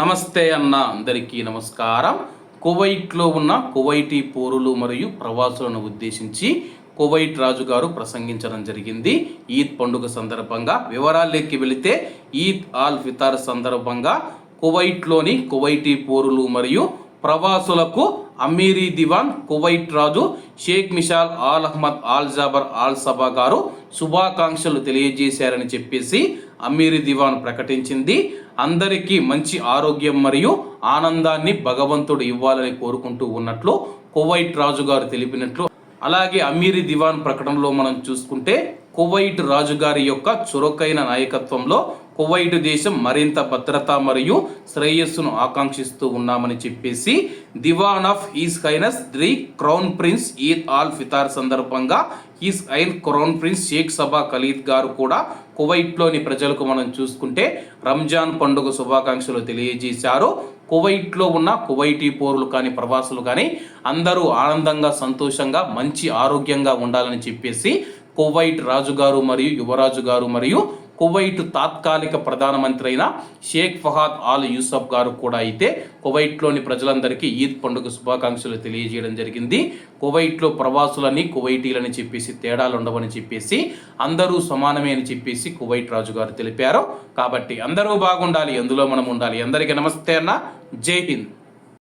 నమస్తే అన్న అందరికీ నమస్కారం. కువైట్లో ఉన్న కువైటీ పౌరులు మరియు ప్రవాసులను ఉద్దేశించి కువైట్ రాజు గారు ప్రసంగించడం జరిగింది. ఈద్ పండుగ సందర్భంగా వివరాల్లోకి వెళితే ఈద్ ఆల్ ఫితార్ సందర్భంగా కువైట్లోని కువైటీ పౌరులు మరియు ప్రవాసులకు అమీరీ దివాన్ కువైట్ రాజు Sheikh Mishal Al Ahmad Al Jaber Al Sabah గారు శుభాకాంక్షలు తెలియజేశారని చెప్పేసి అమీరీ దివాన్ ప్రకటించింది. అందరికీ మంచి ఆరోగ్యం మరియు ఆనందాన్ని భగవంతుడు ఇవ్వాలని కోరుకుంటూ ఉన్నట్లు కువైట్ రాజు గారు తెలిపినట్లు. అలాగే అమీరీ దివాన్ ప్రకటనలో మనం చూసుకుంటే కువైట్ రాజుగారి యొక్క చురుకైన నాయకత్వంలో కువైట్ దేశం మరింత భద్రత మరియు శ్రేయస్సును ఆకాంక్షిస్తూ ఉన్నామని చెప్పేసి diwan of his highness the crown prince Eid al Fitr సందర్భంగా ఈస్ ఐన్ crown prince Sheikh Sabah Khalid గారు కూడా కువైట్లోని ప్రజలకు మనం చూసుకుంటే రంజాన్ పండుగ శుభాకాంక్షలు తెలియజేశారు. కువైట్లో ఉన్న కువైటీ పౌరులు కానీ ప్రవాసులు కానీ అందరూ ఆనందంగా సంతోషంగా మంచి ఆరోగ్యంగా ఉండాలని చెప్పేసి కువైట్ రాజుగారు మరియు యువరాజు గారు మరియు కువైట్ తాత్కాలిక ప్రధానమంత్రి అయిన షేక్ ఫహాద్ ఆల్ యూసఫ్ గారు కూడా అయితే కువైట్లోని ప్రజలందరికీ ఈద్ పండుగ శుభాకాంక్షలు తెలియజేయడం జరిగింది. కువైట్లో ప్రవాసులని కువైటీలని చెప్పేసి తేడాలు ఉండవని చెప్పేసి అందరూ సమానమే అని చెప్పేసి కువైట్ రాజు గారు తెలిపారు. కాబట్టి అందరూ బాగుండాలి ఎందులో మనం ఉండాలి. అందరికీ నమస్తే అన్న. జై హింద్.